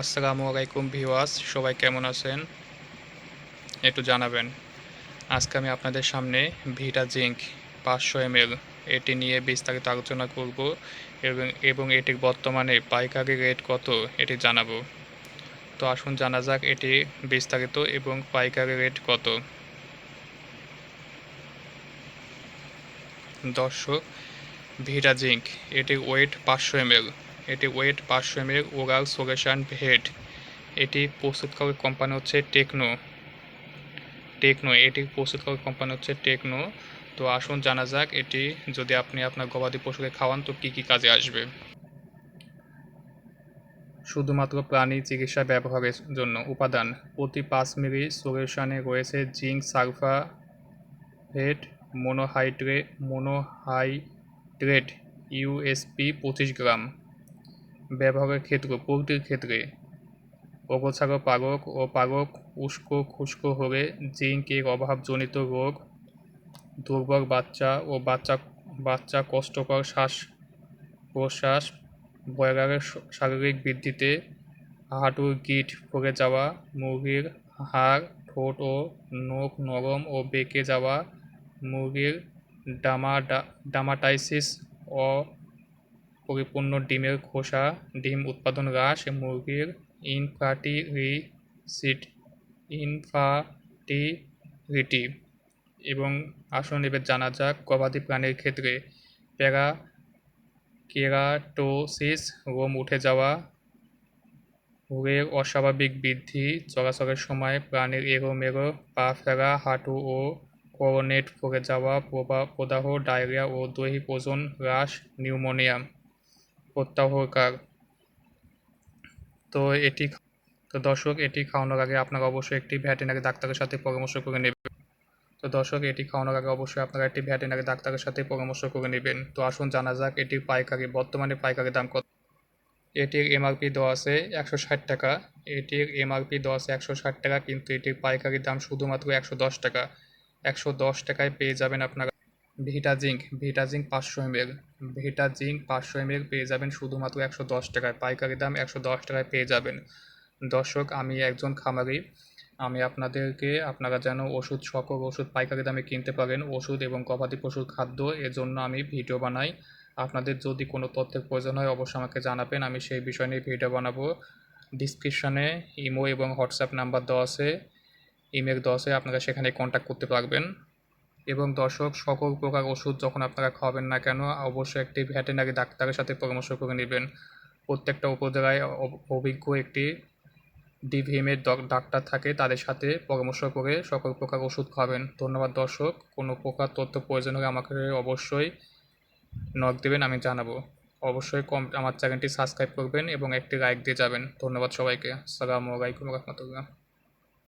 আসসালামু আলাইকুম ভিওয়াস সবাই কেমন আছেন? একটু জানাবেন। আজকে আমি আপনাদের সামনে ভিটা জিঙ্ক পাঁচশো এমএল এটি নিয়ে বিস্তারিত আলোচনা করব এবং এবং এটির বর্তমানে পাইকারি রেট কত এটি জানাব। তো আসুন জানা যাক এটি বিস্তারিত এবং পাইকারি রেট কত। দর্শক, ভিটা জিঙ্ক এটির ওয়েট পাঁচশো এমএল। এটি ওয়েট পাঁচশো এমএল ওরাল সোলেশন হেড। এটি প্রস্তুতকারী কোম্পানি হচ্ছে টেকনো। টেকনো, এটি প্রস্তুতকারী কোম্পানি হচ্ছে টেকনো। তো আসুন জানা যাক এটি যদি আপনি আপনার গবাদি পশুকে খাওয়ান, তো কী কী কাজে আসবে? শুধুমাত্র প্রাণী চিকিৎসা ব্যবহারের জন্য উপাদান। প্রতি পাঁচ মিলি সলিউশনে রয়েছে জিঙ্ক সালফারেট মোনোহাইড্রে, মোনোহাইড্রেট, ইউএসপি পঁচিশ গ্রাম। ব্যবহারের ক্ষেত্র পোলট্রির ক্ষেত্রে। ও পালক উস্কো খুস্কো হলে জিঙ্কের অভাবজনিত রোগ, দুর্বল বাচ্চা ও বাচ্চা বাচ্চা কষ্টকর শ্বাস প্রশ্বাস ব্রয়লারের শারীরিক বৃদ্ধিতে হাঁটুর গিট পড়ে যাওয়া, মুরগির হাড়, ঠোঁট ও নখ নরম ও বেঁকে যাওয়া, মুরগির ডামা ডামাটাইসিস ও পরিপূর্ণ ডিমের খোসা, ডিম উৎপাদন হ্রাস মুরগির ইনফার্টিলিসিট ইনফার্টিলিটি এবং আসন এবার জানা যাক গবাদি প্রাণীর ক্ষেত্রে প্যারা কেরাটোসিস, রোম উঠে যাওয়া হুরের অস্বাভাবিক বৃদ্ধি, চলাচলের সময় প্রাণীর এরোমেরো পা ফেরা, হাঁটু ও করোনেট পড়ে যাওয়া প্রদাহ, ডায়রিয়া ও দৈহিক ওজন হ্রাস, নিউমোনিয়া। প্রত্যাহার তো এটি তো দর্শক, এটি খাওয়ানোর আগে আপনারা অবশ্যই একটি ভ্যাটেনারি ডাক্তারের সাথে পরামর্শ করে নেবেন। তো দর্শক, এটি খাওয়ানোর আগে অবশ্যই আপনারা একটি ভ্যাটেনারি ডাক্তারের সাথে পরামর্শ করে নেবেন। তো আসুন জানা যাক এটির পাইকারি, বর্তমানে পাইকারি দাম কত? এটির এমআরপি দেওয়া আছে একশো ষাট টাকা। এটির এমআরপি দেওয়া আছে একশো ষাট টাকা, কিন্তু এটির পাইকারি দাম শুধুমাত্র একশো দশ টাকা। একশো দশ টাকায় পেয়ে যাবেন আপনারা। ভিটা জিঙ্ক ভিটা জিঙ্ক পাঁচশো এমএল ভিটা জিঙ্ক পাঁচশো এমএল পেয়ে যাবেন শুধুমাত্র একশো দশ টাকায়। পাইকারি দাম একশো দশ টাকায় পেয়ে যাবেন। দর্শক, আমি একজন খামারি। আমি আপনাদেরকে, আপনারা যেন ওষুধ, সকল ওষুধ পাইকারি দামে কিনতে পারেন। ওষুধ এবং গবাদি পশুর খাদ্য এর জন্য আমি ভিডিও বানাই। আপনাদের যদি কোনো তথ্যের প্রয়োজন হয়, অবশ্যই আমাকে জানাবেন। আমি সেই বিষয় নিয়ে ভিডিও বানাবো। ডিসক্রিপশানে ইমো এবং হোয়াটসঅ্যাপ নাম্বার দেওয়া আছে। ইমেল দেওয়া আছে, আপনারা সেখানে কন্ট্যাক্ট করতে পারবেন। এবং দর্শক, সকল প্রকার ওষুধ যখন আপনারা খাওয়াবেন না কেন, অবশ্যই একটি ভেটেনারি ডাক্তারের সাথে পরামর্শ করে নেবেন। প্রত্যেকটা উপজেলায় অভিজ্ঞ একটি ডিভিএমের ডাক্তার থাকে, তাদের সাথে পরামর্শ করে সকল প্রকার ওষুধ খাওয়াবেন। ধন্যবাদ দর্শক, কোনো প্রকার তথ্য প্রয়োজন হলে আমাকে অবশ্যই নক দেবেন, আমি জানাব। অবশ্যই কম, আমার চ্যানেলটি সাবস্ক্রাইব করবেন এবং একটি লাইক দিয়ে যাবেন। ধন্যবাদ সবাইকে। আসসালামু আলাইকুম রহমতুল্লাহ।